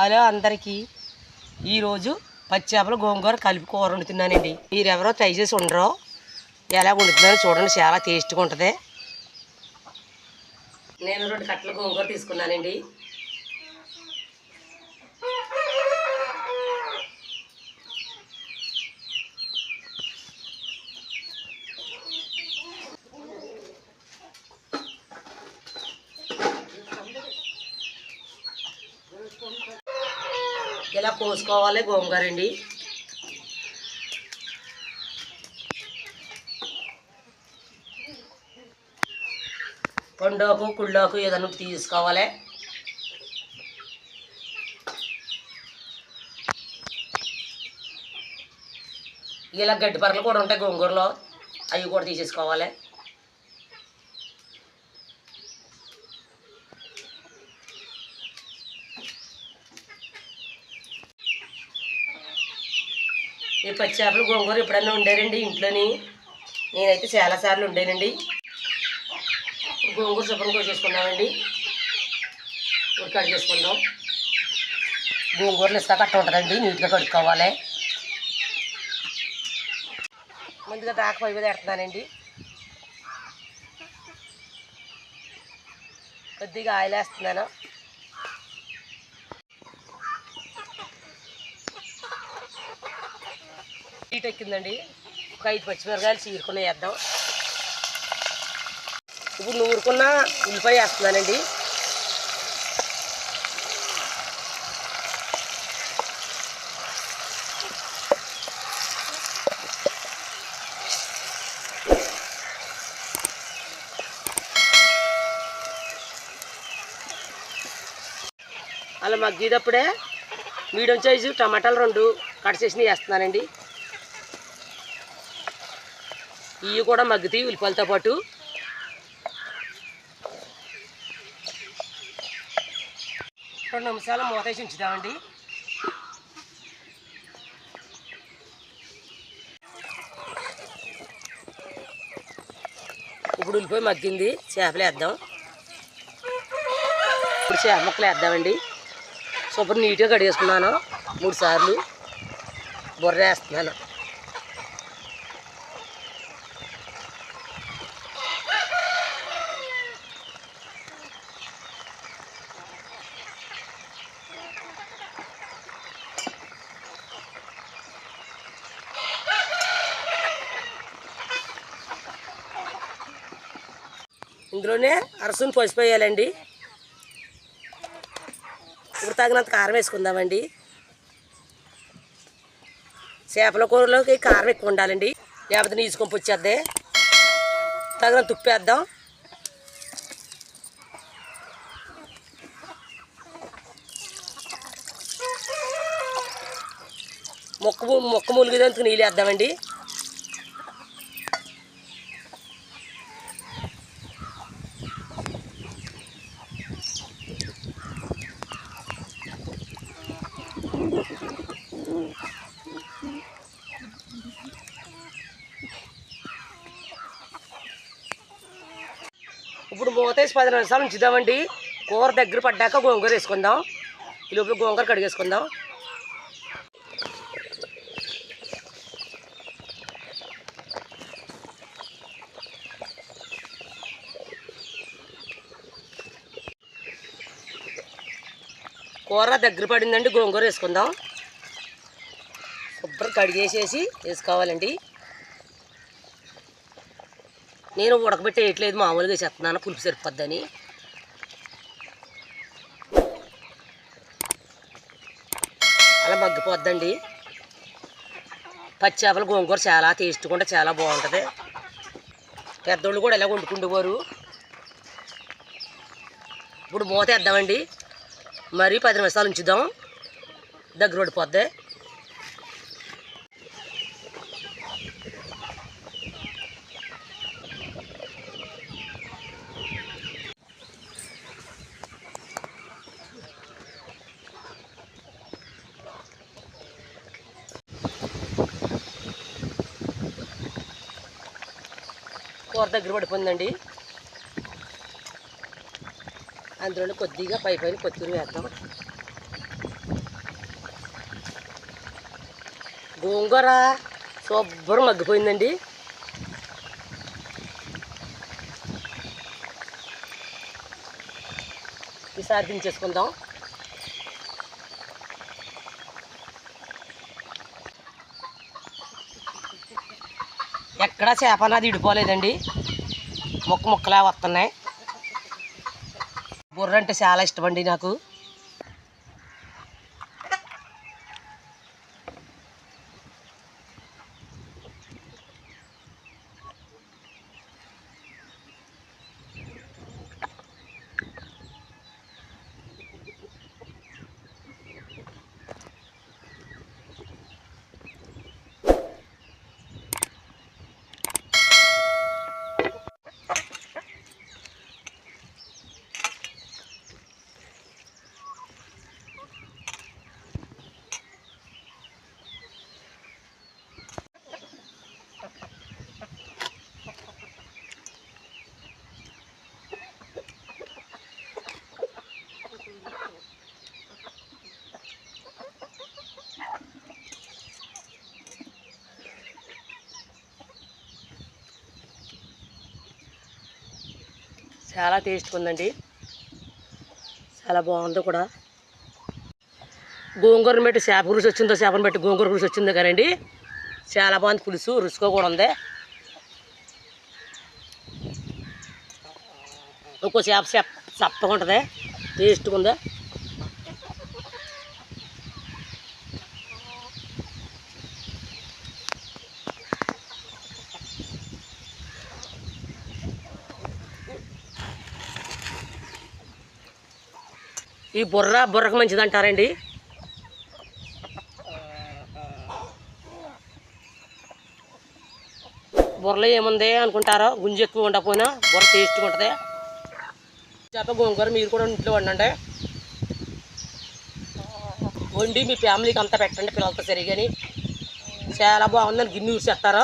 Hello అందరికీ ఈరోజు పచ్చి చేపలు గోంగూర కలిపి కూర వండుతున్నానండి. మీరు ట్రై చేసి ఉండరో ఎలా వండుతున్నారో చూడండి చాలా టేస్ట్గా ఉంటుంది. నేను రెండు కట్టలు గోంగూర తీసుకున్నానండి. ఇలా కోసుకోవాలి గోంగూర అండి? పండోకు కుళ్ళోకు ఏదైనా తీసుకోవాలి. ఇలా గడ్డి పరలు కూడా ఉంటాయి గోంగూరలో. అవి కూడా తీసేసుకోవాలి. ఈ పచ్చి చేపలు గోంగూర ఎప్పుడన్నా ఉండారండి ఇంట్లోని? నేనైతే చాలాసార్లు ఉండేనండి. గోంగూర శుభ్రం కోసేసుకున్నామండి. ఇప్పుడు కడిగేసుకుందాం గోంగూరలు ఇసుక కట్ట ఉంటుందండి నీట్గా కడుక్కోవాలి. ముందుగా దాకా పై మీద పెడుతున్నానండి. కొద్దిగా ఆయిల్ వేస్తున్నాను. హీట్ ఎక్కిందండి. ఒక ఐదు పచ్చిమిరకాయలు చీరుకుని వేద్దాం. ఇప్పుడు నూరుకున్న ఉల్లిపాయ వేస్తున్నానండి. అలా మగ్గేటప్పుడే మీడియం సైజు టమాటాలు రెండు కట్ చేసినవి వేస్తున్నానండి. ఇవి కూడా మగ్గుతాయి ఉల్లిపాయలతో పాటు. రెండు నిమిషాలు మూతేసి ఉంచుదామండి. ఇప్పుడు ఉల్లిపోయి మగ్గింది చేపలు వేద్దాం. ఇప్పుడు చేప ముక్కలు వేద్దామండి. సూపర్ నీట్గా కడిగేసుకున్నాను మూడు సార్లు. బుర్ర వేస్తున్నాను. ఇందులోనే అరసును పోసిపోయాలండి ఇప్పుడు తగినంత కారం వేసుకుందామండి. చేపల కూరలోకి కారం ఎక్కువ ఉండాలండి. లేకపోతే నీచుకొని వచ్చేద్ది తగినంత ఉప్పు వేద్దాం. మొక్క మొక్క ములిగినందుకు నీళ్ళు వేద్దామండి. ఇప్పుడు మూతేసి పది నిమిషాలు ఉంచుదామండి. కూర దగ్గర పడ్డాక గోంగూర వేసుకుందాం. ఈ లోపల గోంగూర కడిగేసుకుందాం. కూర దగ్గర పడిందండి గోంగూర వేసుకుందాం. శుభ్రం కడిగేసేసి వేసుకోవాలండి. నేను ఉడకబెట్టి వేయట్లేదు మామూలుగా చెప్తున్నాను పులుపు సరిపోద్దని. అలా మగ్గిపోద్దండి. పచ్చి చేపల గోంగూర చాలా టేస్ట్ కూడా చాలా బాగుంటుంది. పెద్దోళ్ళు కూడా ఇలా వండుకుండేవారు. ఇప్పుడు మూత వేద్దామండి. మరి పది నిమిషాలు ఉంచుదాం. దగ్గర పడిపోద్ది. కూర దగ్గర పడిపోయిందండి. అందులో కొద్దిగా పై పైన కొత్తిమీర వేద్దాం. గోంగూర శుభ్రం మగ్గిపోయిందండి. ఈసారి దించేసుకుందాం. ఎక్కడా చేప నాది ఇడిపోలేదండి. ముక్క ముక్కలా వస్తున్నాయి. బుర్ర అంటే చాలా ఇష్టం అండి నాకు. చాలా టేస్ట్గా ఉందండి. చాలా బాగుంది కూడా. గోంగూరను పెట్టి చేప రుచి వచ్చిందో చేపను పెట్టి గోంగూర రుచి వచ్చిందో కదండి చాలా బాగుంది పులుసు రుచిగా కూడా ఉంది. ఒక్కో చేప చేప చప్పగా ఉంటుంది టేస్ట్గా ఉందా? ఈ బుర్ర బుర్రకు మంచిది అంటారండి బుర్రలో ఏముంది అనుకుంటారో గుంజు ఎక్కువ ఉండకపోయినా బుర్ర టేస్ట్గా ఉంటుంది. చేప గోంగూర మీరు కూడా ఇంట్లో వండండి. వండి మీ ఫ్యామిలీకి అంతా పెట్టండి పిల్లలతో సరిగాని. చాలా బాగుందని గిన్నె ఊసేస్తారు